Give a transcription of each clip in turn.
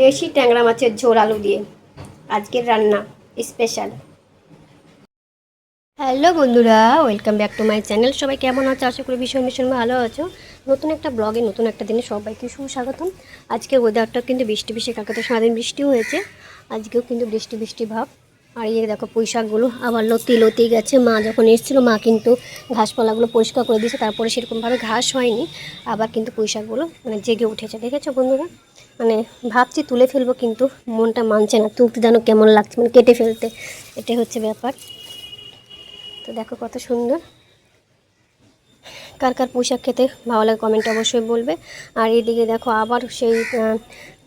দেশি ট্যাংরা মাছের ঝোল আলু দিয়ে। আজকের রান্না স্পেশাল হ্যালো বন্ধুরা welcome back to my channel সবাই কেমন আছো? আশা করি ভীষণ ভীষণ ভালো আছো। নতুন একটা ব্লগে নতুন একটা দিনে সবাইকে সুস্বাগতম। আজকের ওয়েদারটা কিন্তু বৃষ্টি বৃষ্টি, কালকে তো সারাদিন বৃষ্টি হয়েছে। আজকেও কিন্তু বৃষ্টি বৃষ্টি ভাব। আর এই দেখো পুঁইশাকগুলো, আবার লতি লতি গেছে মা যখন এসেছিল, মা কিন্তু ঘাসপালাগুলো পরিষ্কার করে দিয়েছে। তারপরে সেরকমভাবে ঘাস হয়নি, আবার কিন্তু পুঁইশাকগুলো মানে জেগে উঠেছে। দেখেছ বন্ধুরা? মানে ভাবছি তুলে ফেলব, কিন্তু মনটা মানছে না। তুলতে যেন কেমন লাগছে মানে কেটে ফেলতে। এটাই হচ্ছে ব্যাপার। তো দেখো কত সুন্দর। কার কার পোশাক খেতে ভালো লাগে কমেন্ট অবশ্যই বলবে। আর এইদিকে দেখো আবার সেই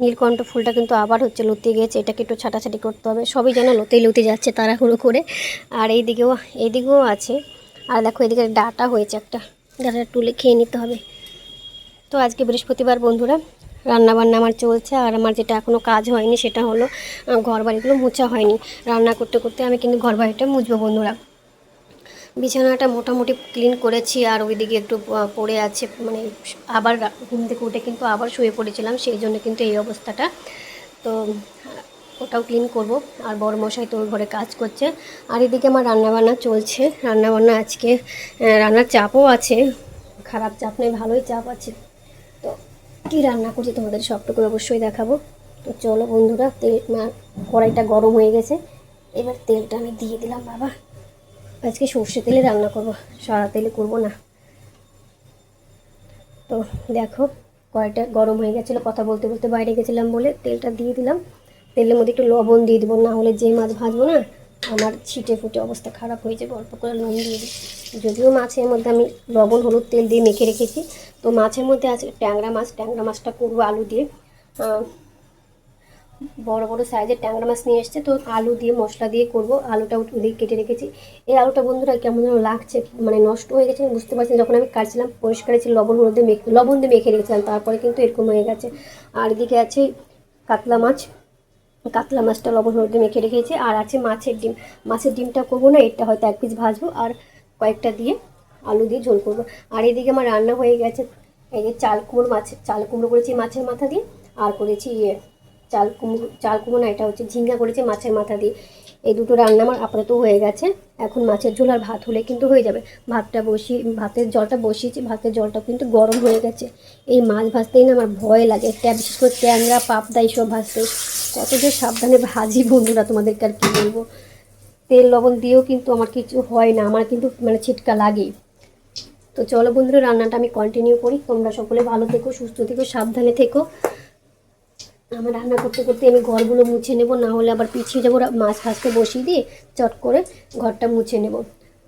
নীলকণ্ঠ ফুলটা কিন্তু আবার হচ্ছে লতি গেছে এটাকে একটু ছাটাছাটি করতে হবে। সবই যেন লতেই লতি যাচ্ছে তাড়াহুড়ো করে। আর এইদিকেও এইদিকেও আছে। আর দেখো এদিকে ডাটা হয়েছে একটা। ডাটা তুলে খেয়ে নিতে হবে। তো আজকে বৃহস্পতিবার বন্ধুরা। রান্না বান্না আমার চলছে আর আমার যেটা এখনও কাজ হয়নি সেটা হলো ঘর বাড়িগুলো মোছা হয়নি। রান্না করতে করতে আমি কিন্তু ঘর বাড়িটা মুছবো বন্ধুরা। বিছানাটা মোটামুটি ক্লিন করেছি আর ওইদিকে একটু পড়ে আছে মানে আবার ঘুম থেকে উঠে কিন্তু আবার শুয়ে পড়েছিলাম, সেই জন্য কিন্তু এই অবস্থাটা। তো ওটাও ক্লিন করব, আর বড় মশাই তো ওই ঘরে কাজ করছে। আর এদিকে আমার রান্নাবান্না চলছে, রান্নাবান্না আজকে রান্নার চাপও আছে, খারাপ চাপ নেই, ভালোই চাপ আছে। কী রান্না করছি তোমাদের সবটুকু অবশ্যই দেখাবো। তো চলো বন্ধুরা তেল আহ, কড়াইটা গরম হয়ে গেছে। এবার তেলটা আমি দিয়ে দিলাম বাবা। আজকে সর্ষে তেলে রান্না করব সাদা তেলে করব না। তো দেখো কড়াইটা গরম হয়ে গেছিল কথা বলতে বলতে বাইরে গেছিলাম বলে তেলটা দিয়ে দিলাম। তেলের মধ্যে একটু লবণ দিয়ে দেবো না হলে যে মাছ ভাজবো না আমার ছিটে ফুটে অবস্থা খারাপ হয়ে যাবে, অল্প করে নুন দিয়ে দিই। যদিও মাছের মধ্যে আমি লবণ, হলুদ তেল দিয়ে মেখে রেখেছি। তো মাছের মধ্যে আছে ট্যাংরা মাছ, ট্যাংরা মাছটা করব আলু দিয়ে। বড় বড় সাইজের ট্যাংরা মাছ নিয়ে এসছে, তো আলু দিয়ে মশলা দিয়ে করব। আলুটা দিয়ে কেটে রেখেছি। এই আলুটা বন্ধুরা কেমন যেন লাগছে মানে নষ্ট হয়ে গেছে বুঝতে পারছি। যখন আমি কাটছিলাম, পরিষ্কার ছিল লবণ, হলুদে মেখে লবণ দিয়ে মেখে রেখেছিলাম, তারপরে কিন্তু এরকম হয়ে গেছে। আর এদিকে আছে কাতলা মাছ। কাতলা মাছটা লবণ হলুদ মেখে রেখেছি। আর আছে মাছের ডিম। মাছের ডিমটা করব না, এটা হয়তো এক পিস ভাজবো। আর কয়েকটা দিয়ে আলু দিয়ে ঝোল করব। আর এদিকে আমার রান্না হয়ে গেছে, এই যে চাল কুমড়ো মাছের চাল কুমড়ো করেছি মাছের মাথা দিয়ে। আর করেছি ইয়ে চাল কুমড়ো চাল কুমড়ো না, এটা হচ্ছে ঝিঙ্গা করেছি মাছের মাথা দিয়ে। এই দুটো রান্না আমার আপাতত হয়ে গেছে। এখন মাছের ঝোল আর ভাত হলে কিন্তু হয়ে যাবে। ভাতটা বসিয়ে, ভাতের জলটা বসিয়েছি, ভাতের জলটা কিন্তু গরম হয়ে গেছে। এই মাছ ভাজতেই না আমার ভয় লাগে। ট্যা- বিশেষ করে ট্যাংরা, পাবদা এইসব ভাজতে। কত যে সাবধানে ভাজি বন্ধুরা, তোমাদেরকে আর কী বলব। তেল, লবণ দিয়েও কিন্তু আমার কিছু হয় না। আমার কিন্তু মানে ছিটকা লাগেই। তো চলো বন্ধুরা, রান্নাটা আমি কন্টিনিউ করি। তোমরা সকলে ভালো থেকো, সুস্থ থেকো, সাবধানে থেকো। আমার রান্না করতে করতে আমি ঘরগুলো মুছে নেব, না হলে আবার পিছিয়ে যাব মাছ ভাজতে বসিয়ে দিয়ে চট করে ঘরটা মুছে নেব।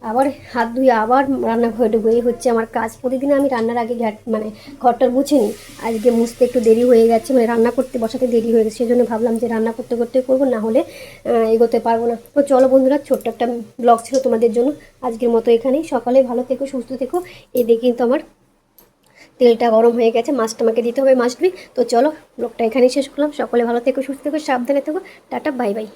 আবার হাত ধুয়ে আবার রান্নাঘরে ঢুকবো। এই হচ্ছে আমার কাজ। প্রতিদিন আমি রান্নার আগে ঘ্যাট মানে ঘরটা মুছে নিই আজকে মুছতে একটু দেরি হয়ে গেছে মানে রান্না করতে বসাতে দেরি হয়ে গেছে। সেই জন্য ভাবলাম যে রান্না করতে করতে করব, না হলে এগোতে পারব না। তো চলো বন্ধুরা, ছোট্ট একটা ব্লগ ছিল তোমাদের জন্য। আজকের মতো এখানেই। সকালে ভালো থেকো, সুস্থ থেকো। এদিকে কিন্তু আমার তেলটা গরম হয়ে গেছে, মাছটা আমাকে দিতে হবে মাছ তো চলো, ব্লগটা এখানেই শেষ করলাম। সকলে ভালো থেকো, সুস্থ থেকো, সাবধানে থেকো। Tata, bye bye.